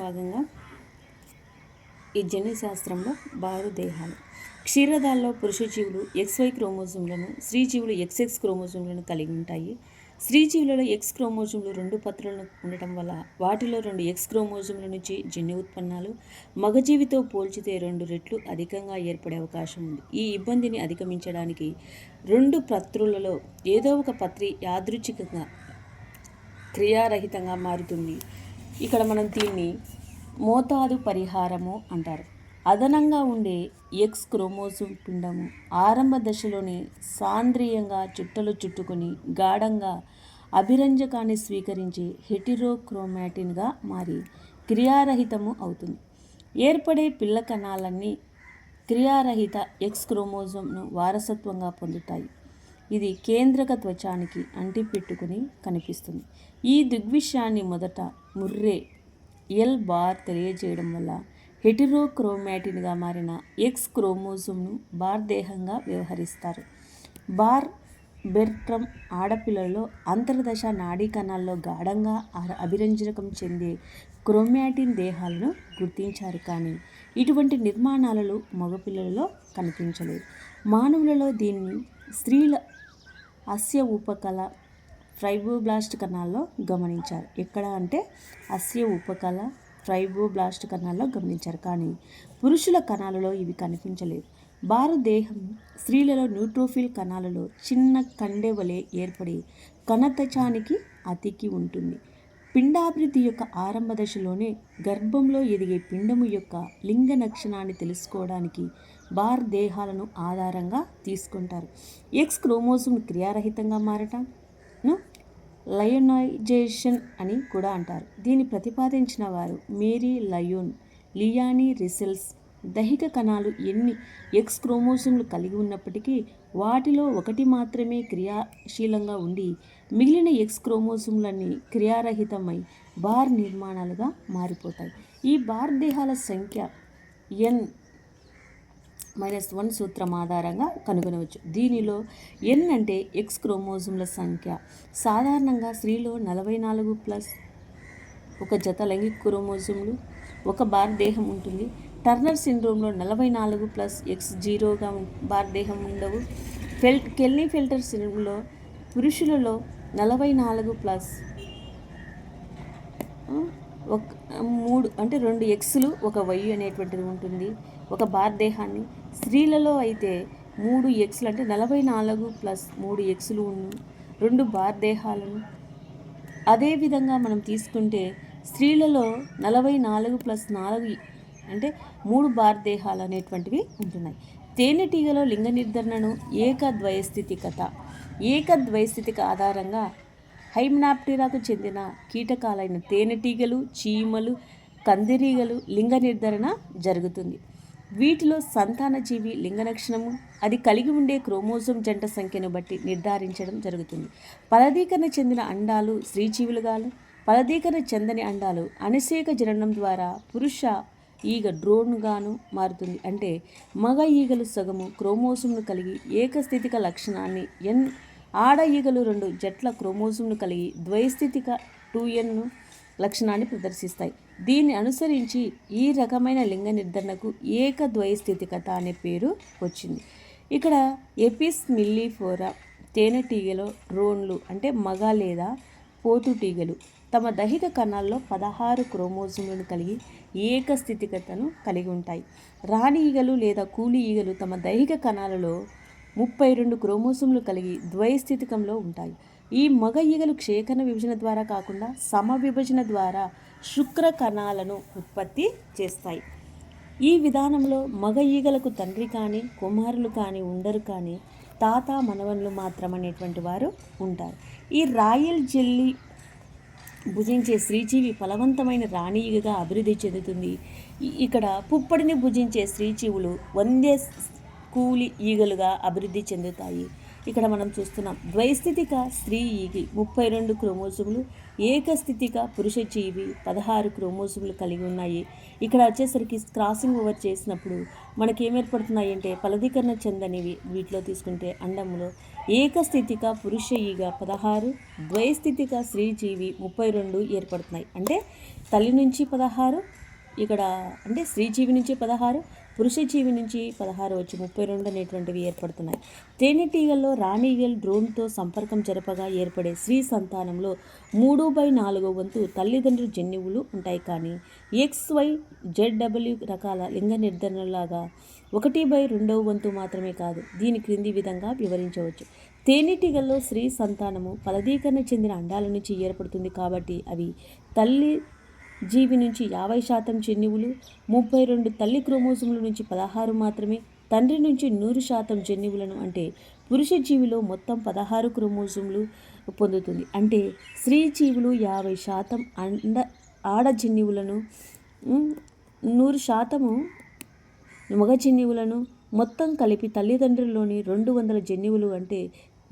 భాగంగా ఈ జన్యుశాస్త్రంలో శాస్త్రంలో దేహాలు. క్షీరదాల్లో పురుష జీవులు ఎక్స్వై క్రోమోజోమ్లను స్త్రీ జీవులు ఎక్స్ఎక్స్ క్రోమోజోమ్లను కలిగి ఉంటాయి. స్త్రీ జీవులలో ఎక్స్ క్రోమోజోమ్లు రెండు పత్రులను ఉండటం వల్ల వాటిలో రెండు ఎక్స్ క్రోమోజోమ్ల నుంచి జన్యు ఉత్పన్నాలు మగజీవితో పోల్చితే రెండు రెట్లు అధికంగా ఏర్పడే అవకాశం ఉంది. ఈ ఇబ్బందిని అధిగమించడానికి రెండు పత్రులలో ఏదో ఒక పత్రి యాదృచ్ఛికంగా క్రియారహితంగా మారుతుంది. ఇక్కడ మనం దీన్ని మోతాదు పరిహారము అంటారు. అదనంగా ఉండే ఎక్స్ క్రోమోజోమ్ పిండము ఆరంభ దశలోనే సాంద్రీయంగా చుట్టలు చుట్టుకొని గాఢంగా అభిరంజకాన్ని స్వీకరించి హెటిరోక్రోమాటిన్గా మారి క్రియారహితము అవుతుంది. ఏర్పడే పిల్ల కణాలన్నీ క్రియారహిత ఎక్స్ క్రోమోజోమ్ను వారసత్వంగా పొందుతాయి. ఇది కేంద్రక త్వచానికి అంటిపెట్టుకుని కనిపిస్తుంది. ఈ దృగ్విషయాన్ని మొదట ముర్రే. ఎల్ బార్ తెలియజేయడం వల్ల హెటిరోక్రోమాటిన్గా మారిన ఎక్స్ క్రోమోజోమ్ను బార్ దేహంగా వ్యవహరిస్తారు. బార్ బెర్ట్రమ్ ఆడపిల్లలలో అంతర్దశ నాడీ కణాల్లో గాఢంగా అర- అభిరంజకం చెందే క్రోమాటిన్ దేహాలను గుర్తించారు కానీ ఇటువంటి నిర్మాణాలలో మగపిల్లలలో కనిపించలేదు. మానవులలో దీన్ని స్త్రీల అస్య ఉపకళ ఫ్రైబోబ్లాస్ట్ కణాల్లో గమనించారు. ఎక్కడ అంటే అస్య ఉపకళ ఫ్రైబోబ్లాస్ట్ కణాల్లో గమనించారు. కానీ పురుషుల కణాలలో ఇవి కనిపించలేదు. భారతదేహం స్త్రీలలో న్యూట్రోఫిల్ కణాలలో చిన్న కండె వలె ఏర్పడి కణతచానికి అతికి ఉంటుంది. పిండాభివృద్ధి యొక్క ఆరంభ దశలోనే గర్భంలో ఎదిగే పిండము యొక్క లింగ లక్షణాన్ని తెలుసుకోవడానికి బార్ దేహాలను ఆధారంగా తీసుకుంటారు. ఎక్స్ క్రోమోజోమ్ క్రియారహితంగా మారటం ను లయోనైజేషన్ అని కూడా అంటారు. దీన్ని ప్రతిపాదించిన వారు మేరీ లయోన్ లియానీ రిసెల్స్. దైహిక కణాలు ఎన్ని ఎక్స్ క్రోమోజోమ్లు కలిగి ఉన్నప్పటికీ వాటిలో ఒకటి మాత్రమే క్రియాశీలంగా ఉండి మిగిలిన ఎక్స్ క్రోమోజోమ్లన్నీ క్రియారహితమై బార్ నిర్మాణాలుగా మారిపోతాయి. ఈ బార్ దేహాల సంఖ్య ఎన్ మైనస్ వన్ సూత్రం ఆధారంగా కనుగొనవచ్చు. దీనిలో ఎన్ అంటే ఎక్స్ క్రోమోజోమ్ల సంఖ్య. సాధారణంగా స్త్రీలో నలభై నాలుగు ప్లస్ ఒక జత లైంగిక క్రోమోజోమ్లు ఒక బార్ దేహం ఉంటుంది. టర్నర్ సిండ్రోమ్లో నలభై నాలుగు ప్లస్ ఎక్స్ జీరోగా ఉం- బార్ దేహం ఉండవు. ఫెల్ కెల్నీ ఫిల్టర్ సిండ్రోమ్లో పురుషులలో నలభై నాలుగు ప్లస్ ఒక మూడు అంటే రెండు ఎక్స్లు ఒక వై అనేటువంటిది ఉంటుంది. ఒక బార్ దేహాన్ని స్త్రీలలో అయితే మూడు ఎక్స్లు అంటే నలభై నాలుగు ప్లస్ మూడు ఎక్స్లు రెండు భారదేహాలను అదేవిధంగా మనం తీసుకుంటే స్త్రీలలో నలభై నాలుగు ప్లస్ నాలుగు అంటే మూడు భారదేహాలు అనేటువంటివి ఉంటున్నాయి. తేనెటీగలో లింగ నిర్ధారణను ఏకద్వయస్థితికత ఏకద్వయస్థితిక ఆధారంగా హైమ్నాప్టిరాకు చెందిన కీటకాలైన తేనెటీగలు చీమలు కందిరీగలు లింగ నిర్ధారణ జరుగుతుంది. వీటిలో సంతానజీవి లింగ లక్షణము అది కలిగి ఉండే క్రోమోజోమ్ జంట సంఖ్యను బట్టి నిర్ధారించడం జరుగుతుంది. ఫలదీకరణ చెందిన అండాలు స్త్రీజీవులుగాను ఫలదీకరణ చెందని అండాలు అనిసేక జననం ద్వారా పురుష ఈగ డ్రోన్గాను మారుతుంది. అంటే మగ ఈగలు సగము క్రోమోజోమ్ను కలిగి ఏకస్థితిక లక్షణాన్ని ఎన్ ఆడ ఈగలు రెండు జట్ల క్రోమోజోమ్ను కలిగి ద్వైస్థితిక టూ ఎన్ను లక్షణాన్ని ప్రదర్శిస్తాయి. దీన్ని అనుసరించి ఈ రకమైన లింగ నిర్ధారణకు ఏకద్వయస్థితికత అనే పేరు వచ్చింది. ఇక్కడ ఎపిస్ మిల్లీఫోరా తేనెటీగలో డ్రోన్లు అంటే మగ లేదా పోతుటీగలు తమ దైహిక కణాల్లో పదహారు క్రోమోజోములను కలిగి ఏకస్థితికతను కలిగి ఉంటాయి. రాణి ఈగలు లేదా కూలి ఈగలు తమ దైహిక కణాలలో ముప్పై రెండు క్రోమోజోమ్లు కలిగి ద్వైస్థితికంలో ఉంటాయి. ఈ మగ ఈగలు క్షేకణ విభజన ద్వారా కాకుండా సమ విభజన ద్వారా శుక్ర కణాలను ఉత్పత్తి చేస్తాయి. ఈ విధానంలో మగ ఈగలకు తండ్రి కానీ కుమారులు కానీ ఉండరు కానీ తాత మనవన్లు మాత్రం అనేటువంటి వారు ఉంటారు. ఈ రాయల్ జెల్లీ భుజించే స్త్రీజీవి ఫలవంతమైన రాణి ఈగగా అభివృద్ధి చెందుతుంది. ఇక్కడ పుప్పడిని భుజించే స్త్రీజీవులు వందే కూలి ఈగలుగా అభివృద్ధి చెందుతాయి. ఇక్కడ మనం చూస్తున్నాం. ద్వైస్థితిక స్త్రీ ఈగి ముప్పై రెండు క్రోమోజోములు ఏకస్థితిక పురుష జీవి పదహారు క్రోమోజోములు కలిగి ఉన్నాయి. ఇక్కడ వచ్చేసరికి క్రాసింగ్ ఓవర్ చేసినప్పుడు మనకి ఏం ఏర్పడుతున్నాయి అంటే ఫలదీకరణ చెందనివి వీటిలో తీసుకుంటే అండములో ఏకస్థితిక పురుష ఈగ పదహారు ద్వైస్థితిక స్త్రీ జీవి ముప్పై రెండు ఏర్పడుతున్నాయి. అంటే తల్లి నుంచి పదహారు ఇక్కడ అంటే స్త్రీజీవి నుంచి పదహారు పురుష జీవి నుంచి పదహారు వచ్చి ముప్పై రెండు అనేటువంటివి ఏర్పడుతున్నాయి. తేనెటీగల్లో రాణిగల్ డ్రోన్తో సంపర్కం జరపగా ఏర్పడే స్త్రీ సంతానంలో మూడు బై నాలుగో వంతు తల్లిదండ్రుల జన్యువులు ఉంటాయి కానీ ఎక్స్ వై జెడ్డబ్ల్యూ రకాల లింగ నిర్ధారణలాగా ఒకటి బై రెండవ వంతు మాత్రమే కాదు దీని క్రింది విధంగా వివరించవచ్చు. తేనెటీగల్లో స్త్రీ సంతానము ఫలదీకరణ చెందిన అండాల నుంచి ఏర్పడుతుంది కాబట్టి అవి తల్లి జీవి నుంచి యాభై శాతం జన్యువులు ముప్పై రెండు తల్లి క్రోమోజోముల నుంచి పదహారు మాత్రమే తండ్రి నుంచి నూరు శాతం జన్యువులను అంటే పురుష జీవిలో మొత్తం పదహారు క్రోమోజోములు పొందుతుంది. అంటే స్త్రీ జీవులు యాభై శాతం అండ ఆడ జన్యువులను నూరు శాతము మగ జన్యువులను మొత్తం కలిపి తల్లిదండ్రుల్లోని రెండు వందల జన్యువులు అంటే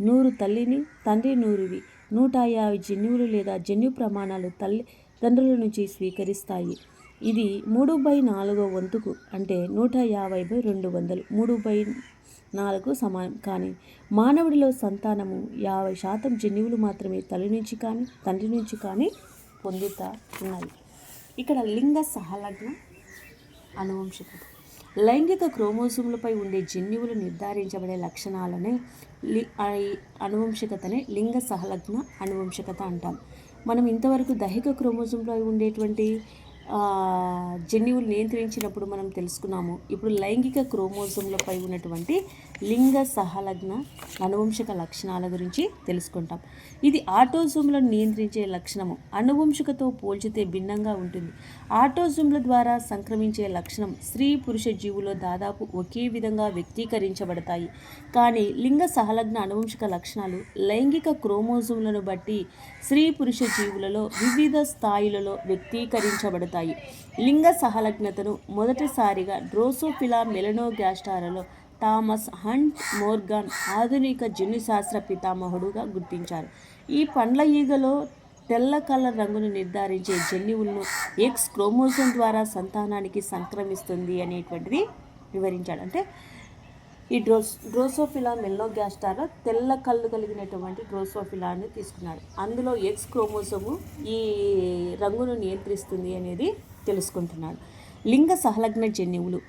నూరు తల్లిని తండ్రి నూరువి. నూట యాభై జన్యువులు లేదా జన్యు ప్రమాణాలు తల్లి తండ్రుల నుంచి స్వీకరిస్తాయి. ఇది మూడు బై నాలుగో వంతుకు అంటే నూట యాభై బై రెండు వందలు. మూడు బై నాలుగు సమానం. కానీ మానవుడిలో సంతానము యాభై శాతం జన్యువులు మాత్రమే తల్లి నుంచి కానీ తండ్రి నుంచి కానీ పొందుతా ఉన్నాయి ఇక్కడ లింగ సహలగ్న అనువంశికత. లైంగిక క్రోమోసోములపై ఉండే జన్యువులు నిర్ధారించబడే లక్షణాలనే లి అనువంశికతనే లింగ సహలగ్న అనువంశికత అంటాం. మనం ఇంతవరకు దైహిక క్రోమోజోమ్లో ఉండేటువంటి జన్యువులు నియంత్రించినప్పుడు మనం తెలుసుకున్నాము. ఇప్పుడు లైంగిక క్రోమోజోమ్లపై ఉన్నటువంటి లింగ సహలగ్న అనువంశక లక్షణాల గురించి తెలుసుకుంటాం. ఇది ఆటోజోమ్లను నియంత్రించే లక్షణము. అనువంశికతో పోల్చితే భిన్నంగా ఉంటుంది. ఆటోజోమ్ల ద్వారా సంక్రమించే లక్షణం స్త్రీ పురుష జీవులో దాదాపు ఒకే విధంగా వ్యక్తీకరించబడతాయి. కానీ లింగ సహలగ్న అనువంశిక లక్షణాలు లైంగిక క్రోమోజోమ్లను బట్టి స్త్రీ పురుష జీవులలో వివిధ స్థాయిలలో వ్యక్తీకరించబడతాయి. లింగ సహలగ్నతను మొదటిసారిగా డ్రోసోఫిలా మెలనోగాస్టారలో థామస్ హంట్ మోర్గాన్ ఆధునిక జన్యుశాస్త్ర పితామహుడుగా గుర్తించారు. ఈ పండ్ల ఈగలో తెల్ల కలర్ రంగును నిర్ధారించే జన్యువులను ఎక్స్ క్రోమోజోమ్ ద్వారా సంతానానికి సంక్రమిస్తుంది అనేటువంటిది వివరించాడు. అంటే ఈ డ్రోస్ డ్రోసోఫిలా మెల్లోగ్యాస్టార్ తెల్ల కళ్ళు కలిగినటువంటి డ్రోసోఫిలాని తీసుకున్నాడు. అందులో ఎక్స్ క్రోమోసోము ఈ రంగును నియంత్రిస్తుంది అనేది తెలుసుకుంటున్నాడు. లింగ సహలగ్న జన్యువులు.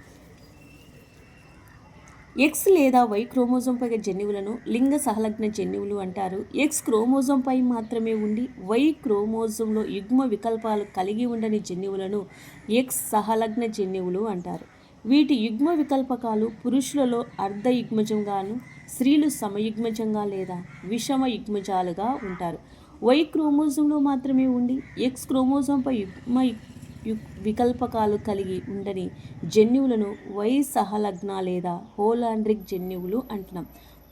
ఎక్స్ లేదా వై క్రోమోజోంపై జన్యువులను లింగ సహలగ్న జన్యువులు అంటారు. ఎక్స్ క్రోమోజోంపై మాత్రమే ఉండి వై క్రోమోజోంలో యుగ్మ వికల్పాలు కలిగి ఉండని జన్యువులను ఎక్స్ సహలగ్న జన్యువులు అంటారు. వీటి యుగ్మ వికల్పకాలు పురుషులలో అర్ధ యుగ్మజంగాను స్త్రీలు సమయుగ్మజంగా లేదా విషమ యుగ్మజాలుగా ఉంటారు. వై క్రోమోజంలో మాత్రమే ఉండి ఎక్స్ క్రోమోజంపై యుగ్మ వికల్పకాలు కలిగి ఉండని జన్యువులను వై సహలగ్న లేదా హోలాండ్రిక్ జన్యువులు అంటున్నాం.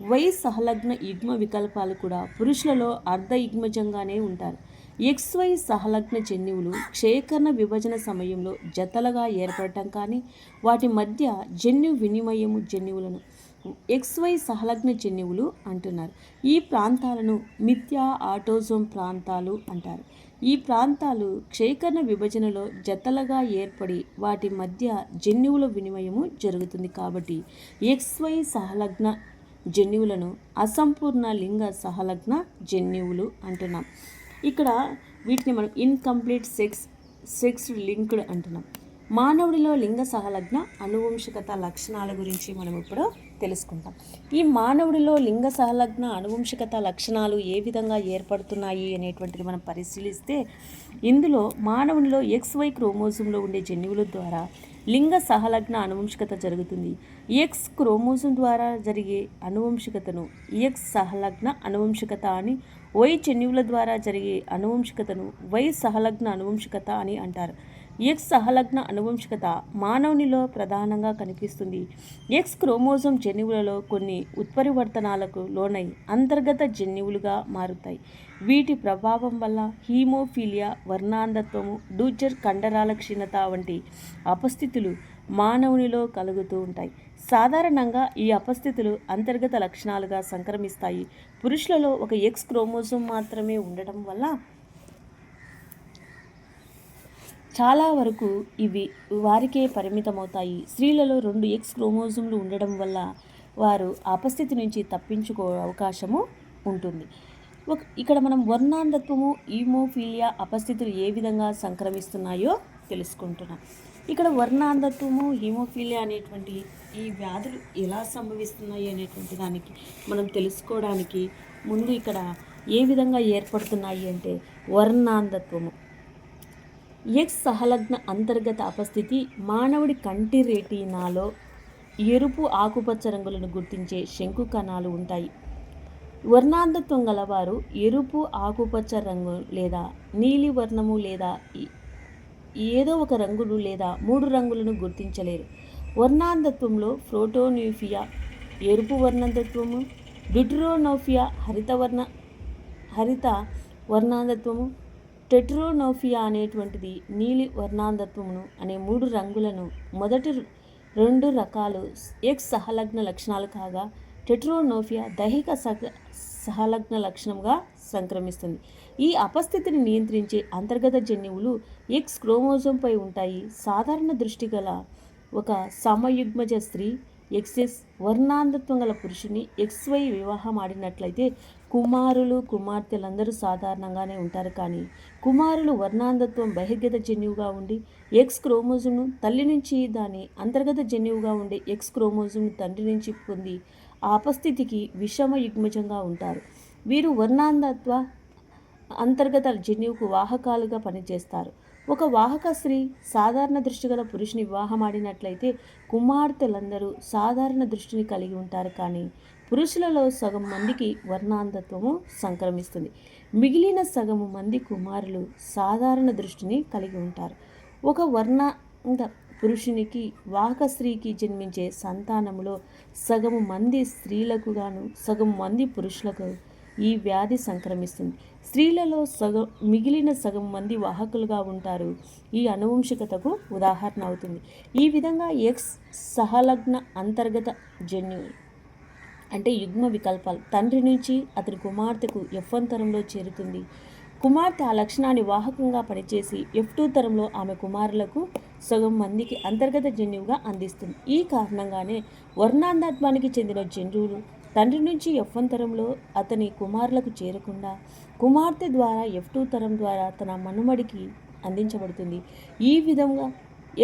వై సహలగ్న యుగ్మ వికల్పాలు కూడా పురుషులలో అర్ధ యుగ్మజంగానే ఉంటారు. ఎక్స్ వై సహలగ్న జన్యువులు క్షేకరణ విభజన సమయంలో జతలుగా ఏర్పడటం కానీ వాటి మధ్య జన్యు వినిమయము జన్యువులను ఎక్స్వై సహలగ్న జన్యువులు అంటున్నారు. ఈ ప్రాంతాలను మిథ్యా ఆటోజోమ్ ప్రాంతాలు అంటారు. ఈ ప్రాంతాలు క్షేకరణ విభజనలో జతలుగా ఏర్పడి వాటి మధ్య జన్యువుల వినిమయము జరుగుతుంది కాబట్టి ఎక్స్వై సహలగ్న జన్యువులను అసంపూర్ణ లింగ సహలగ్న జన్యువులు అంటున్నాం. ఇక్కడ వీటిని మనం ఇన్కంప్లీట్ సెక్స్ సెక్స్ లింక్డ్ అంటున్నాం. మానవుడిలో లింగ సహలగ్న అనువంశికత లక్షణాల గురించి మనం ఇప్పుడు తెలుసుకుంటాం. ఈ మానవుడిలో లింగ సహలగ్న అనువంశికత లక్షణాలు ఏ విధంగా ఏర్పడుతున్నాయి అనేటువంటిది మనం పరిశీలిస్తే ఇందులో మానవునిలో ఎక్స్ వై క్రోమోజోమ్లో ఉండే జన్యువుల ద్వారా లింగ సహలగ్న అనువంశికత జరుగుతుంది. ఎక్స్ క్రోమోజోమ్ ద్వారా జరిగే అనువంశికతను ఎక్స్ సహలగ్న అనువంశికత అని వై జన్యువుల ద్వారా జరిగే అనువంశికతను వై సహలగ్న అనువంశికత అని అంటారు. ఎక్స్ సహలగ్న అనువంశికత మానవునిలో ప్రధానంగా కనిపిస్తుంది. ఎక్స్ క్రోమోజోమ్ జన్యువులలో కొన్ని ఉత్పరివర్తనాలకు లోనై అంతర్గత జన్యువులుగా మారుతాయి. వీటి ప్రభావం వల్ల హీమోఫీలియా వర్ణాంధత్వము డూచర్ కండరాల క్షీణత వంటి అపస్థితులు మానవునిలో కలుగుతూ ఉంటాయి. సాధారణంగా ఈ అపస్థితులు అంతర్గత లక్షణాలుగా సంక్రమిస్తాయి. పురుషులలో ఒక ఎక్స్ క్రోమోజోమ్ మాత్రమే ఉండటం వల్ల చాలా వరకు ఇవి వారికే పరిమితమవుతాయి. స్త్రీలలో రెండు ఎక్స్ క్రోమోజోమ్లు ఉండడం వల్ల వారు అపస్థితి నుంచి తప్పించుకో అవకాశము ఉంటుంది. ఒక ఇక్కడ మనం వర్ణాంధత్వము ఈమోఫీలియా అపస్థితులు ఏ విధంగా సంక్రమిస్తున్నాయో తెలుసుకుంటున్నాం. ఇక్కడ వర్ణాంధత్వము హీమోఫీలియా అనేటువంటి ఈ వ్యాధులు ఎలా సంభవిస్తున్నాయి అనేటువంటి దానికి మనం తెలుసుకోవడానికి ముందు ఇక్కడ ఏ విధంగా ఏర్పడుతున్నాయి అంటే వర్ణాంధత్వము. ఎక్స్ సహలగ్న అంతర్గత అపస్థితి మానవుడి కంటి రేటీనాలో ఎరుపు ఆకుపచ్చ రంగులను గుర్తించే శంకు కణాలు ఉంటాయి. వర్ణాంధత్వం గలవారు ఎరుపు ఆకుపచ్చ రంగు లేదా నీలి వర్ణము లేదా ఏదో ఒక రంగులు లేదా మూడు రంగులను గుర్తించలేరు. వర్ణాంధత్వంలో ఫ్రోటోన్యూఫియా ఎరుపు వర్ణంధత్వము డిట్రోనోఫియా హరితవర్ణ హరిత వర్ణాంధత్వము టెట్రోనోఫియా అనేటువంటిది నీలి వర్ణాంధత్వమును అనే మూడు రంగులను మొదటి రెండు రకాలు ఎక్స్ సహలగ్న లక్షణాలు కాగా టెట్రోనోఫియా దైహిక సహ సహలగ్న లక్షణంగా సంక్రమిస్తుంది. ఈ అపస్థితిని నియంత్రించే అంతర్గత జన్యువులు ఎక్స్ క్రోమోజోంపై ఉంటాయి. సాధారణ దృష్టి గల ఒక సమయుగ్మజ స్త్రీ ఎక్స్ఎస్ వర్ణాంధత్వం గల పురుషుని ఎక్స్వై వివాహం ఆడినట్లయితే కుమారులు కుమార్తెలందరూ సాధారణంగానే ఉంటారు. కానీ కుమారులు వర్ణాంధత్వం బహిర్గత జన్యువుగా ఉండి ఎక్స్ క్రోమోజును తల్లి నుంచి దాని అంతర్గత జన్యువుగా ఉండే ఎక్స్ క్రోమోజోమ్ను తండ్రి నుంచి పొంది ఆ అపస్థితికి విషమ యుగ్మజంగా ఉంటారు. వీరు వర్ణాంధత్వ అంతర్గత జన్యువుకు వాహకాలుగా పనిచేస్తారు. ఒక వాహక స్త్రీ సాధారణ దృష్టి గల పురుషుని వివాహమాడినట్లయితే కుమార్తెలందరూ సాధారణ దృష్టిని కలిగి ఉంటారు కానీ పురుషులలో సగం మందికి వర్ణాంధత్వము సంక్రమిస్తుంది. మిగిలిన సగము మంది కుమారులు సాధారణ దృష్టిని కలిగి ఉంటారు. ఒక వర్ణాంధ పురుషునికి వాహక స్త్రీకి జన్మించే సంతానములో సగము మంది స్త్రీలకు గాను సగం మంది పురుషులకు ఈ వ్యాధి సంక్రమిస్తుంది. స్త్రీలలో సగం మిగిలిన సగం మంది వాహకులుగా ఉంటారు. ఈ అనువంశికతకు ఉదాహరణ అవుతుంది. ఈ విధంగా ఎక్స్ సహలగ్న అంతర్గత జన్యు అంటే యుగ్మ వికల్పాలు తండ్రి నుంచి అతని కుమార్తెకు ఎఫ్ వన్ తరంలో చేరుతుంది. కుమార్తె ఆ లక్షణాన్ని వాహకంగా పనిచేసి ఎఫ్ టూ తరంలో ఆమె కుమారులకు సగం మందికి అంతర్గత జన్యువుగా అందిస్తుంది. ఈ కారణంగానే వర్ణాంధత్వానికి చెందిన జన్యువులు తండ్రి నుంచి ఎఫ్ వన్ తరంలో అతని కుమారులకు చేరకుండా కుమార్తె ద్వారా ఎఫ్ టూ తరం ద్వారా తన మనుమడికి అందించబడుతుంది. ఈ విధంగా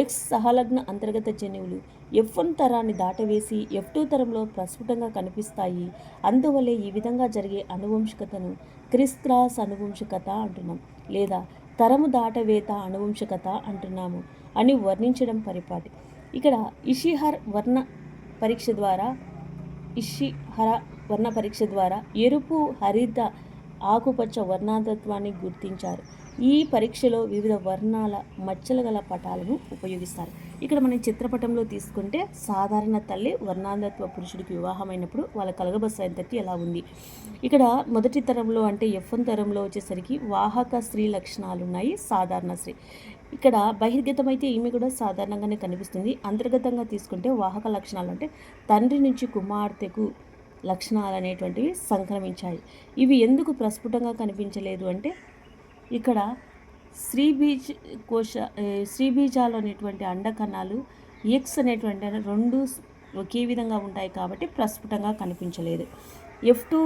ఎక్స్ సహలగ్న అంతర్గత జన్యువులు ఎఫ్ వన్ తరాన్ని దాటవేసి ఎఫ్ టూ తరంలో ప్రస్ఫుటంగా కనిపిస్తాయి. అందువల్లే ఈ విధంగా జరిగే అనువంశికతను క్రిస్ క్రాస్ అనువంశికత అంటున్నాం లేదా తరము దాటవేత అనువంశికత అంటున్నాము అని వర్ణించడం పరిపాటి. ఇక్కడ ఇషిహర్ వర్ణ పరీక్ష ద్వారా ఇషి హర వర్ణ పరీక్ష ద్వారా ఎరుపు హరిత ఆకుపచ్చ వర్ణాతత్వాన్ని గుర్తించారు. ఈ పరీక్షలో వివిధ వర్ణాల మచ్చలు గల పటాలను ఉపయోగిస్తారు. ఇక్కడ మనం చిత్రపటంలో తీసుకుంటే సాధారణ తల్లి వర్ణాంధత్వ పురుషుడికి వివాహమైనప్పుడు వాళ్ళ కలగబస్సు ఎంతటి ఎలా ఉంది? ఇక్కడ మొదటి తరంలో అంటే ఎఫ్ఎన్ తరంలో వచ్చేసరికి వాహక స్త్రీ లక్షణాలు ఉన్నాయి సాధారణ స్త్రీ. ఇక్కడ బహిర్గతమైతే ఈమె కూడా సాధారణంగానే కనిపిస్తుంది. అంతర్గతంగా తీసుకుంటే వాహక లక్షణాలు అంటే తండ్రి నుంచి కుమార్తెకు లక్షణాలు అనేటువంటివి సంక్రమించాయి. ఇవి ఎందుకు ప్రస్ఫుటంగా కనిపించలేదు అంటే ఇక్కడ శ్రీబీజ్ కోశ ఏ, శ్రీబీజాలు అనేటువంటి అండకణాలు ఎక్స్ అనేటువంటి రెండు ఒకే విధంగా ఉంటాయి కాబట్టి ప్రస్ఫుటంగా కనిపించలేదు. ఎఫ్ టూ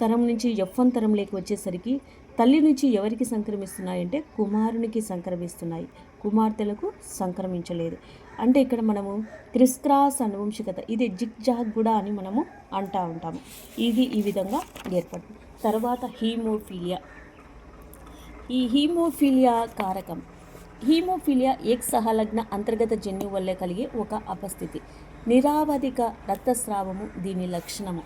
తరం నుంచి ఎఫ్ వన్ తరంలోకి వచ్చేసరికి తల్లి నుంచి ఎవరికి సంక్రమిస్తున్నాయంటే కుమారునికి సంక్రమిస్తున్నాయి. కుమార్తెలకు సంక్రమించలేదు. అంటే ఇక్కడ మనము క్రిస్క్రాస్ అనువంశికత ఇది జిగ్ జాగ్ కూడా అని మనము అంటా ఉంటాము. ఇది ఈ విధంగా ఏర్పడుతుంది. తర్వాత హీమోఫీలియా. ఈ హీమోఫీలియా కారకం. హీమోఫీలియా ఎక్స్ సహలగ్న అంతర్గత జన్యువు వల్లే కలిగే ఒక అపస్థితి. నిరావధిక రక్తస్రావము దీని లక్షణము.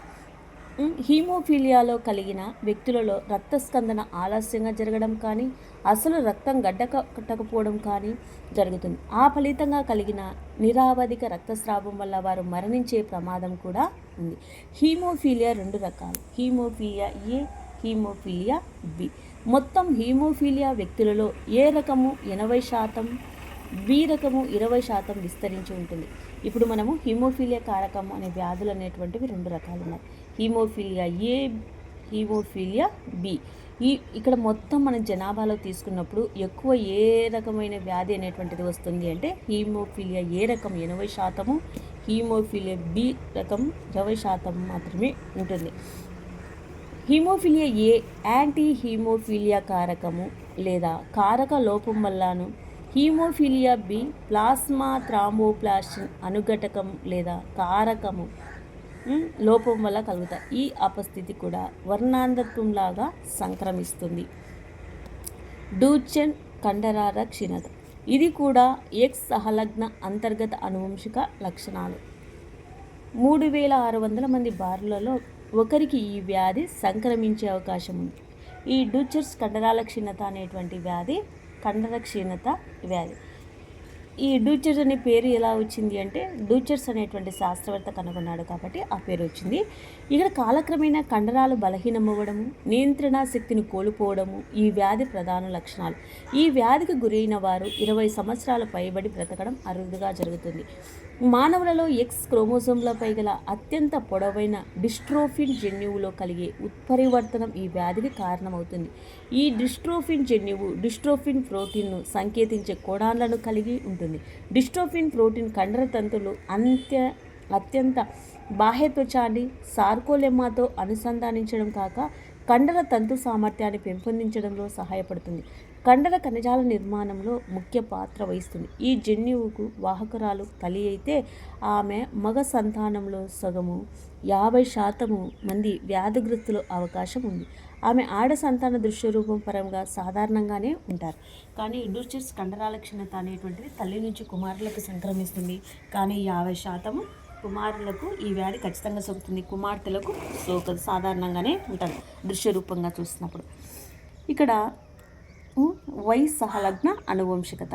హీమోఫీలియాలో కలిగిన వ్యక్తులలో రక్తస్కందన ఆలస్యంగా జరగడం కానీ అసలు రక్తం గడ్డ కట్టకపోవడం కానీ జరుగుతుంది. ఆ ఫలితంగా కలిగిన నిరావధిక రక్తస్రావం వల్ల వారు మరణించే ప్రమాదం కూడా ఉంది. హీమోఫీలియా రెండు రకాలు. Haemophilia A haemophilia B. మొత్తం హీమోఫీలియా వ్యక్తులలో ఏ రకము ఎనభై శాతం బి రకము ఇరవై శాతం విస్తరించి ఉంటుంది. ఇప్పుడు మనము హీమోఫీలియా కారకం అనే వ్యాధులు అనేటువంటివి రెండు రకాలు ఉన్నాయి హీమోఫీలియా ఏ హీమోఫీలియా బి. ఈ ఇక్కడ మొత్తం మనం జనాభాలో తీసుకున్నప్పుడు ఎక్కువ ఏ రకమైన వ్యాధి అనేటువంటిది వస్తుంది అంటే హీమోఫీలియా ఏ రకం ఎనభై శాతము హీమోఫీలియా బి రకం ఇరవై శాతం మాత్రమే ఉంటుంది. హీమోఫీలియా ఏ యాంటీ హీమోఫీలియా కారకము లేదా కారక లోపం వల్లను హీమోఫీలియా బి ప్లాస్మా థ్రాంబోప్లాస్టిన్ అనుఘటకం లేదా కారకము లోపం వల్ల కలుగుతాయి. ఈ అపస్థితి కూడా వర్ణాంధత్వంలాగా సంక్రమిస్తుంది. డూచెన్ కండరాల క్షీణత. ఇది కూడా ఎక్స్ సహలగ్న అంతర్గత అనువంశిక లక్షణాలు. మూడు వేల ఆరు వందల మంది బారులలో ఒకరికి ఈ వ్యాధి సంక్రమించే అవకాశం ఉంది. ఈ డూచర్స్ కండరాల క్షీణత అనేటువంటి వ్యాధి కండర క్షీణత వ్యాధి. ఈ డూచర్స్ అనే పేరు ఎలా వచ్చింది అంటే డూచర్స్ అనేటువంటి శాస్త్రవేత్త కనుగొన్నాడు కాబట్టి ఆ పేరు వచ్చింది. ఇక్కడ కాలక్రమేణా కండరాలు బలహీనమవ్వడము నియంత్రణ శక్తిని కోల్పోవడము ఈ వ్యాధి ప్రధాన లక్షణాలు. ఈ వ్యాధికి గురైన వారు ఇరవై సంవత్సరాల పైబడి బ్రతకడం అరుదుగా జరుగుతుంది. మానవులలో ఎక్స్ క్రోమోజోమ్లపై గల అత్యంత పొడవైన డిస్ట్రోఫిన్ జన్యువులో కలిగే ఉత్పరివర్తనం ఈ వ్యాధికి కారణమవుతుంది. ఈ డిస్ట్రోఫిన్ జన్యువు డిస్ట్రోఫిన్ ప్రోటీన్ను సంకేతించే కోడాన్లను కలిగి ఉంటుంది. డిస్ట్రోఫిన్ ప్రోటీన్ కండర తంతులు అంత్య అత్యంత బాహ్యత్వచాన్ని సార్కోలెమాతో అనుసంధానించడం కాక కండర తంతు సామర్థ్యాన్ని పెంపొందించడంలో సహాయపడుతుంది. కండర కణజాల నిర్మాణంలో ముఖ్య పాత్ర వహిస్తుంది. ఈ జన్యువుకు వాహకురాలు తల్లి అయితే ఆమె మగ సంతానంలో సగము యాభై శాతము మంది వ్యాధిగ్రస్తుల అవకాశం ఉంది. ఆమె ఆడ సంతాన దృశ్య రూపం పరంగా సాధారణంగానే ఉంటారు. కానీ ఇండూచర్స్ కండరాల క్షీణత అనేటువంటిది తల్లి నుంచి కుమారులకు సంక్రమిస్తుంది. కానీ యాభై శాతము కుమారులకు ఈ వ్యాధి ఖచ్చితంగా సోకుతుంది. కుమార్తెలకు సోకదు. సాధారణంగానే ఉంటుంది దృశ్య రూపంగా చూసినప్పుడు. ఇక్కడ ఉ, వై సహలగ్న అనువంశికత.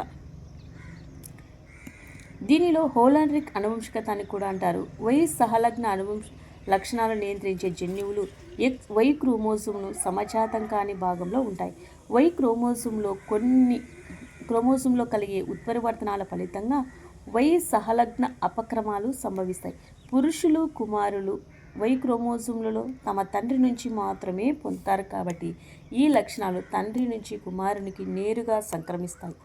దీనిలో హోలాండ్రిక్ అనువంశికత అని కూడా అంటారు. వై సహలగ్న అనువంశ లక్షణాలు నియంత్రించే జన్యువులు ఎక్స్ వై క్రోమోజోమ్ను సమజాతం కాని భాగంలో ఉంటాయి. వై క్రోమోజోమ్లో కొన్ని క్రోమోజోమ్లో కలిగే ఉత్పరివర్తనాల ఫలితంగా వై సహలగ్న అపక్రమాలు సంభవిస్తాయి. పురుషులు కుమారులు వై క్రోమోజోమ్లలో తమ తండ్రి నుంచి మాత్రమే పొందుతారు కాబట్టి ఈ లక్షణాలు తండ్రి నుంచి కుమారునికి నేరుగా సంక్రమిస్తాయి.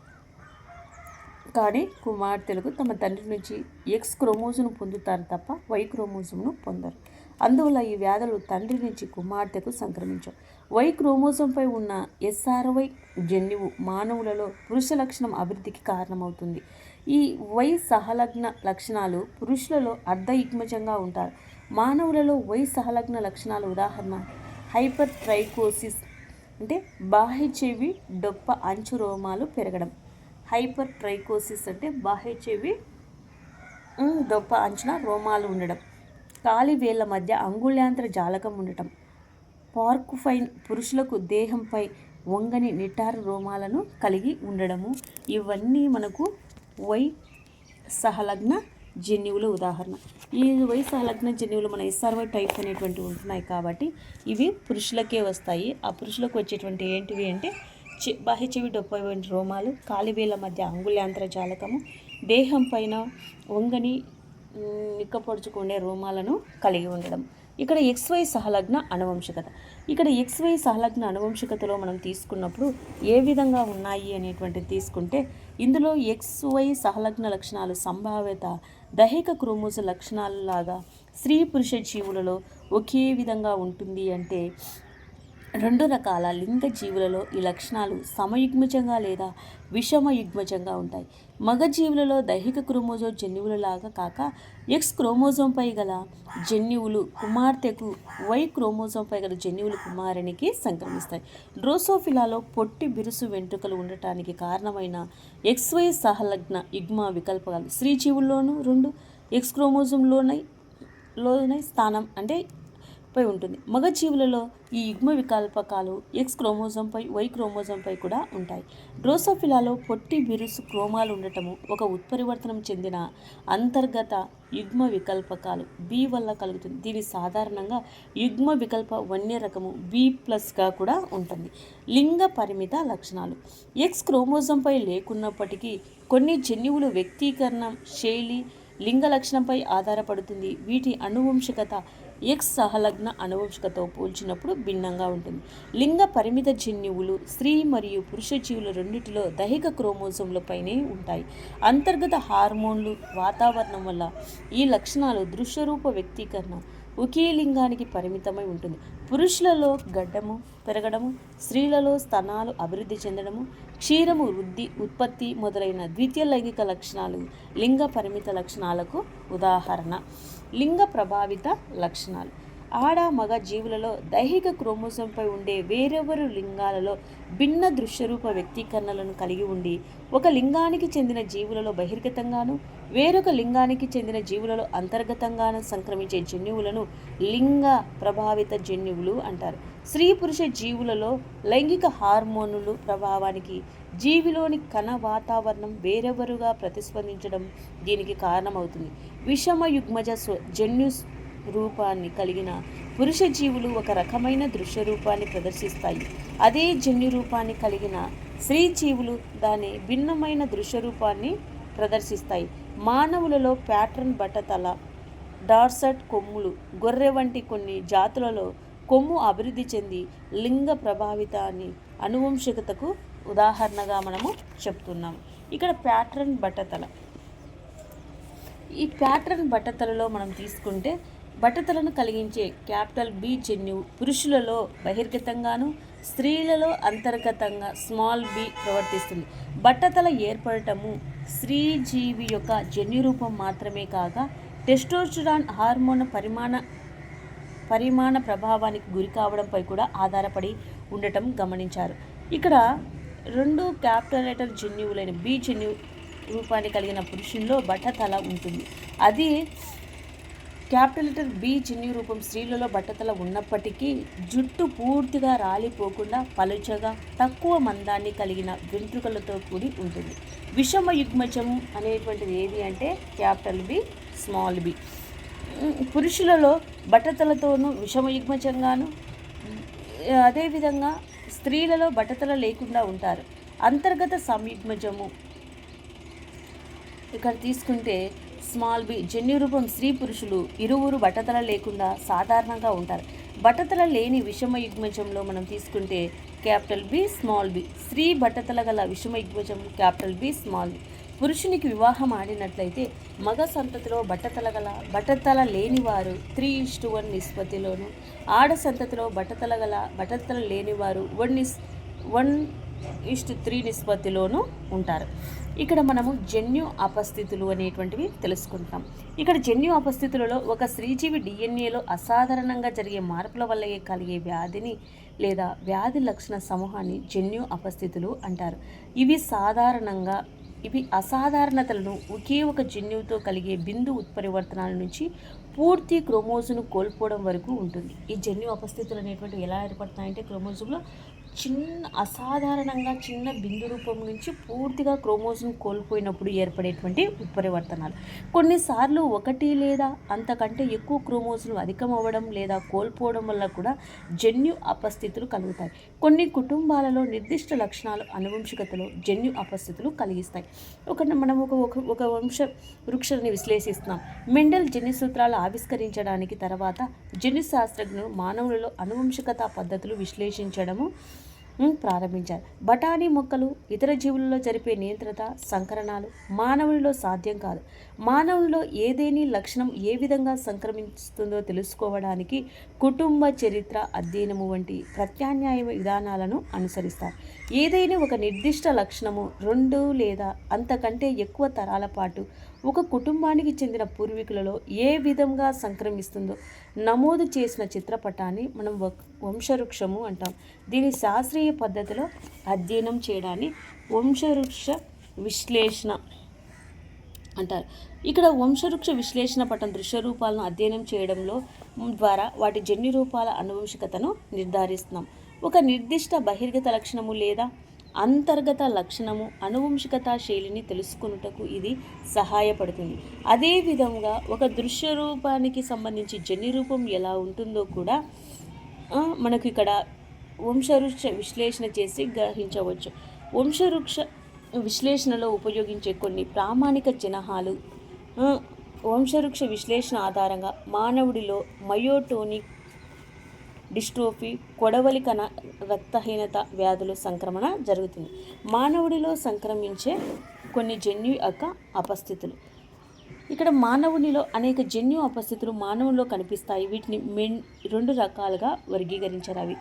కానీ కుమార్తెలకు తమ తండ్రి నుంచి ఎక్స్ క్రోమోజోమ్ పొందుతారు తప్ప వై క్రోమోజోమ్ను పొందరు. అందువల్ల ఈ వ్యాధులు తండ్రి నుంచి కుమార్తెకు సంక్రమించవు వై క్రోమోజంపై ఉన్న ఎస్ఆర్వై జన్యువు మానవులలో పురుష లక్షణం అభివృద్ధికి కారణమవుతుంది. ఈ వై సహలగ్న లక్షణాలు పురుషులలో అర్ధయుగ్మజంగా ఉంటారు. మానవులలో వై సహలగ్న లక్షణాల ఉదాహరణ హైపర్ ట్రైకోసిస్ అంటే బాహ్య చెవి డొప్ప అంచు రోమాలు పెరగడం. హైపర్ ట్రైకోసిస్ అంటే బాహ్య చెవి దొప్ప అంచున రోమాలు ఉండడం. కాలి వేళ్ళ మధ్య అంగుళ్యాంతర జాలకం ఉండటం. పార్కుఫైన్ పురుషులకు దేహంపై వంగని నిటారు రోమాలను కలిగి ఉండడము. ఇవన్నీ మనకు వై సహలగ్న జన్యువుల ఉదాహరణ. ఈ వై సహలగ్న జన్యువులు మన ఎస్ఆర్వై టైప్ అనేటువంటివి ఉంటున్నాయి కాబట్టి ఇవి పురుషులకే వస్తాయి. ఆ పురుషులకు వచ్చేటువంటి ఏంటివి అంటే చె బాహ్య చెవి డొప్పై రోమాలు కాలివేల మధ్య అంగుళ్యాంతర జాలకము దేహం పైన వంగని మ్, నిక్కపొడుచుకునే రోమాలను కలిగి ఉండడం. ఇక్కడ ఎక్స్వై సహలగ్న అనువంశికత. ఇక్కడ ఎక్స్వై సహలగ్న అనువంశికతలో మనం తీసుకున్నప్పుడు ఏ విధంగా ఉన్నాయి అనేటువంటిది తీసుకుంటే ఇందులో ఎక్స్వై సహలగ్న లక్షణాలు సంభావ్యత దైహిక క్రోమోజ లక్షణాలలాగా స్త్రీ పురుష జీవులలో ఒకే విధంగా ఉంటుంది అంటే రెండు రకాల లింగ జీవులలో ఈ లక్షణాలు సమయుగ్మజంగా లేదా విషమయుగ్మజంగా ఉంటాయి. మగ జీవులలో దైహిక క్రోమోజోమ్ జన్యువులలాగా కాక ఎక్స్ క్రోమోజోంపై గల జన్యువులు కుమార్తెకు వై క్రోమోజోంపై గల జన్యువులు కుమారునికి సంక్రమిస్తాయి. డ్రోసోఫిలాలో పొట్టి బిరుసు వెంట్రుకలు ఉండటానికి కారణమైన ఎక్స్వై సహలగ్న యుగ్మ వికల్పాలు స్త్రీ జీవుల్లోనూ రెండు ఎక్స్ క్రోమోజోమ్లోనై లోనై స్థానం అంటే పై ఉంటుంది. మగ జీవులలో ఈ యుగ్మ వికల్పకాలు ఎక్స్ క్రోమోజంపై వై క్రోమోజంపై కూడా ఉంటాయి. డ్రోసోఫిలాలో పొట్టి బిరుసు క్రోమాలు ఉండటము ఒక ఉత్పరివర్తనం చెందిన అంతర్గత యుగ్మ వికల్పకాలు బి వల్ల కలుగుతుంది. దీని సాధారణంగా యుగ్మ వికల్ప వన్య రకము బి ప్లస్గా కూడా ఉంటుంది. లింగ పరిమిత లక్షణాలు. ఎక్స్ క్రోమోజంపై లేకున్నప్పటికీ కొన్ని జన్యువులు వ్యక్తీకరణ శైలి లింగ లక్షణంపై ఆధారపడుతుంది. వీటి అనువంశికత ఎక్స్ సహలగ్న అనువంశికతో పోల్చినప్పుడు భిన్నంగా ఉంటుంది. లింగ పరిమిత జన్యువులు స్త్రీ మరియు పురుష జీవులు రెండింటిలో దైహిక క్రోమోజోమ్లపైనే ఉంటాయి. అంతర్గత హార్మోన్లు వాతావరణం వల్ల ఈ లక్షణాలు దృశ్యరూప వ్యక్తీకరణ ఒకే లింగానికి పరిమితమై ఉంటుంది. పురుషులలో గడ్డము పెరగడము స్త్రీలలో స్తనాలు అభివృద్ధి చెందడము క్షీరము వృద్ధి ఉత్పత్తి మొదలైన ద్వితీయ లైంగిక లక్షణాలు లింగ పరిమిత లక్షణాలకు ఉదాహరణ. లింగ ప్రభావిత లక్షణాలు. ఆడ మగ జీవులలో దైహిక క్రోమోజంపై ఉండే వేరెవరు లింగాలలో భిన్న దృశ్యరూప వ్యక్తీకరణలను కలిగి ఉండి ఒక లింగానికి చెందిన జీవులలో బహిర్గతంగాను వేరొక లింగానికి చెందిన జీవులలో అంతర్గతంగాను సంక్రమించే జన్యువులను లింగ ప్రభావిత జన్యువులు అంటారు. స్త్రీ పురుష జీవులలో లైంగిక హార్మోనులు ప్రభావానికి జీవిలోని కణ వాతావరణం వేరెవరుగా ప్రతిస్పందించడం దీనికి కారణమవుతుంది. విషమ యుగ్మజ జన్యు రూపాన్ని కలిగిన పురుష జీవులు ఒక రకమైన దృశ్య రూపాన్ని ప్రదర్శిస్తాయి. అదే జన్యు రూపాన్ని కలిగిన స్త్రీ జీవులు దాని భిన్నమైన దృశ్య రూపాన్ని ప్రదర్శిస్తాయి. మానవులలో ప్యాటర్న్ బట్టతల డార్సట్ కొమ్ములు గొర్రె వంటి కొన్ని జాతులలో కొమ్ము అభివృద్ధి చెంది లింగ ప్రభావితాన్ని అనువంశికతకు ఉదాహరణగా మనము చెప్తున్నాం. ఇక్కడ ప్యాటర్న్ బట్టతల. ఈ ప్యాటర్న్ బట్టతలలో మనం తీసుకుంటే బట్టతలను కలిగించే క్యాపిటల్ బి జన్యువు పురుషులలో బహిర్గతంగాను స్త్రీలలో అంతర్గతంగా స్మాల్ బి ప్రవర్తిస్తుంది. బట్టతల ఏర్పడటము స్త్రీ జీవి యొక్క జన్యు రూపం మాత్రమే కాక టెస్టోచురాన్ హార్మోన్ పరిమాణ పరిమాణ ప్రభావానికి గురి కావడంపై కూడా ఆధారపడి ఉండటం గమనించారు. ఇక్కడ రెండు క్యాపిటల్ లెటర్ జన్యువులైన బి జన్యు రూపాన్ని కలిగిన పురుషుల్లో బట్టతల ఉంటుంది. అది క్యాపిటల్ లెటర్ బి జన్యు రూపం స్త్రీలలో బట్టతల ఉన్నప్పటికీ జుట్టు పూర్తిగా రాలిపోకుండా పలుచగా తక్కువ మందాన్ని కలిగిన వెంట్రుకలతో కూడి ఉంటుంది. విషమ యుగ్మజం అనేటువంటిది ఏది అంటే క్యాపిటల్ బి స్మాల్ బి. పురుషులలో బట్టతలతోనూ విషమ యుగ్మజంగాను అదేవిధంగా స్త్రీలలో బట్టతల లేకుండా ఉంటారు. అంతర్గత సంయుగ్మజము ఇక్కడ తీసుకుంటే స్మాల్ బి జన్యురూపం స్త్రీ పురుషులు ఇరువురు బట్టతల లేకుండా సాధారణంగా ఉంటారు. బట్టతల లేని విషమ యుగ్మజంలో మనం తీసుకుంటే క్యాపిటల్ బి స్మాల్ బి. స్త్రీ బట్టతల గల విషమ యుగ్మజం క్యాపిటల్ బి స్మాల్ బి. పురుషునికి వివాహం ఆడినట్లయితే మగ సంతతిలో బట్టతల గల బట్టతల లేనివారు త్రీ ఇష్టు వన్ నిష్పత్తిలోను ఆడ సంతతిలో బట్టతల గల బట్టతల లేనివారు one is one is to three నిష్పత్తిలోనూ ఉంటారు. ఇక్కడ మనము జన్యు అపస్థితులు అనేటువంటివి తెలుసుకుంటాం. ఇక్కడ జన్యు అపస్థితులలో ఒక స్త్రీజీవి డిఎన్ఏలో అసాధారణంగా జరిగే మార్పుల వల్ల కలిగే వ్యాధిని లేదా వ్యాధి లక్షణ సమూహాన్ని జన్యు అపస్థితులు అంటారు. ఇవి సాధారణంగా ఇవి అసాధారణతలను ఒకే ఒక జన్యువుతో కలిగే బిందు ఉత్పరివర్తనాల నుంచి పూర్తి క్రోమోజోను కోల్పోవడం వరకు ఉంటుంది. ఈ జన్యు అపస్థితులు అనేటువంటివి ఎలా ఏర్పడతాయంటే క్రోమోజోమ్లో చిన్న అసాధారణంగా చిన్న బిందు రూపం నుంచి పూర్తిగా క్రోమోజోమ్ కోల్పోయినప్పుడు ఏర్పడేటువంటి ఉత్పరివర్తనాలు కొన్నిసార్లు ఒకటి లేదా అంతకంటే ఎక్కువ క్రోమోజోమ్ అధికం అవ్వడం లేదా కోల్పోవడం వల్ల కూడా జన్యు అపస్థితులు కలుగుతాయి. కొన్ని కుటుంబాలలో నిర్దిష్ట లక్షణాలు అనువంశికతలో జన్యు అపస్థితులు కలిగిస్తాయి. ఒక మనం ఒక ఒక ఒక వంశ వృక్షాన్ని విశ్లేషిస్తున్నాం. మెండల్ జన్యు సూత్రాలు ఆవిష్కరించడానికి తర్వాత జన్యు శాస్త్రజ్ఞులు మానవులలో అనువంశికత పద్ధతులు విశ్లేషించడము ప్రారంభించారు. బఠానీ మొక్కలు ఇతర జీవులలో జరిపే నియంత్రిత సంకరణాలు మానవునిలో సాధ్యం కాదు. మానవునిలో ఏదేని లక్షణం ఏ విధంగా సంక్రమిస్తుందో తెలుసుకోవడానికి కుటుంబ చరిత్ర అధ్యయనము వంటి ప్రత్యామ్నాయ విధానాలను అనుసరిస్తారు. ఏదైనా ఒక నిర్దిష్ట లక్షణము రెండు లేదా అంతకంటే ఎక్కువ తరాల పాటు ఒక కుటుంబానికి చెందిన పూర్వీకులలో ఏ విధంగా సంక్రమిస్తుందో నమోదు చేసిన చిత్రపటాన్ని మనం వ- వంశవృక్షము అంటాం. దీని శాస్త్రీయ పద్ధతిలో అధ్యయనం చేయడాన్ని వంశవృక్ష విశ్లేషణ అంటారు. ఇక్కడ వంశవృక్ష విశ్లేషణ పటం దృశ్య రూపాలను అధ్యయనం చేయడంలో ద్వారా వాటి జన్యు రూపాల అనువంశికతను నిర్ధారిస్తున్నాం. ఒక నిర్దిష్ట బహిర్గత లక్షణము లేదా అంతర్గత లక్షణము అనువంశికత శైలిని తెలుసుకొనుటకు ఇది సహాయపడుతుంది. అదేవిధంగా ఒక దృశ్య రూపానికి సంబంధించి జన్యు రూపం ఎలా ఉంటుందో కూడా మనకు ఇక్కడ వంశవృక్ష విశ్లేషణ చేసి గ్రహించవచ్చు. వంశవృక్ష విశ్లేషణలో ఉపయోగించే కొన్ని ప్రామాణిక చిహ్నాలు ఆ, వంశవృక్ష విశ్లేషణ ఆధారంగా మానవుడిలో మయోటోనిక్ డిస్ట్రోఫీ కొడవలి కణ రక్తహీనత వ్యాధుల సంక్రమణ జరుగుతుంది. మానవుడిలో సంక్రమించే కొన్ని జన్యు యొక్క అపస్థితులు. ఇక్కడ మానవునిలో అనేక జన్యు అపస్థితులు మానవుల్లో కనిపిస్తాయి. వీటిని మెన్ రెండు రకాలుగా వర్గీకరించారు అవి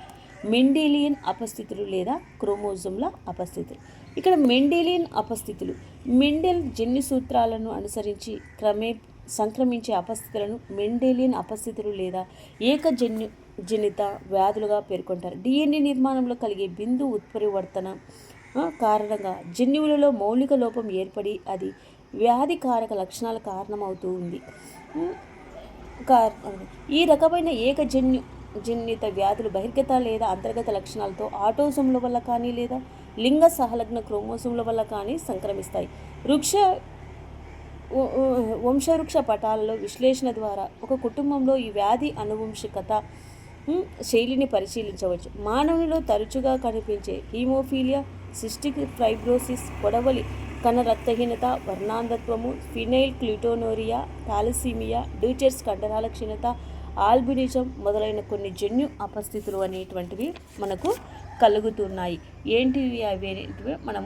మెండేలియన్ అపస్థితులు లేదా క్రోమోజోమ్ల అపస్థితులు. ఇక్కడ మెండేలియన్ అపస్థితులు మెండెల్ జన్యు సూత్రాలను అనుసరించి క్రమే సంక్రమించే అపస్థితులను మెండేలియన్ అపస్థితులు లేదా ఏకజన్యు జనిత వ్యాధులుగా పేర్కొంటారు. డిఎన్ఏ నిర్మాణంలో కలిగే బిందు ఉత్పరివర్తన కారణంగా జన్యువులలో మౌలిక లోపం ఏర్పడి అది వ్యాధికారక లక్షణాల కారణమవుతూ ఉంది. ఈ రకమైన ఏకజన్యు జన్యుత వ్యాధులు బహిర్గత లేదా అంతర్గత లక్షణాలతో ఆటోసోమ్ల వల్ల కానీ లేదా లింగ సహలగ్న క్రోమోసోమ్ల వల్ల కానీ సంక్రమిస్తాయి. వృక్ష వంశవృక్ష పటాలలో విశ్లేషణ ద్వారా ఒక కుటుంబంలో ఈ వ్యాధి అనువంశికత శైలిని పరిశీలించవచ్చు. మానవునిలో తరచుగా కనిపించే హీమోఫీలియా సిస్టిక్ ఫైబ్రోసిస్ కొడవలి కణ రక్తహీనత వర్ణాంధత్వము ఫినైల్ క్లిటోనోరియా థాలసీమియా డ్యూచర్స్ కండరాల క్షీణత ఆల్బినిజం మొదలైన కొన్ని జన్యు అపస్థితులు అనేటువంటివి మనకు కలుగుతున్నాయి. ఏంటివి అవి అనేటివి మనం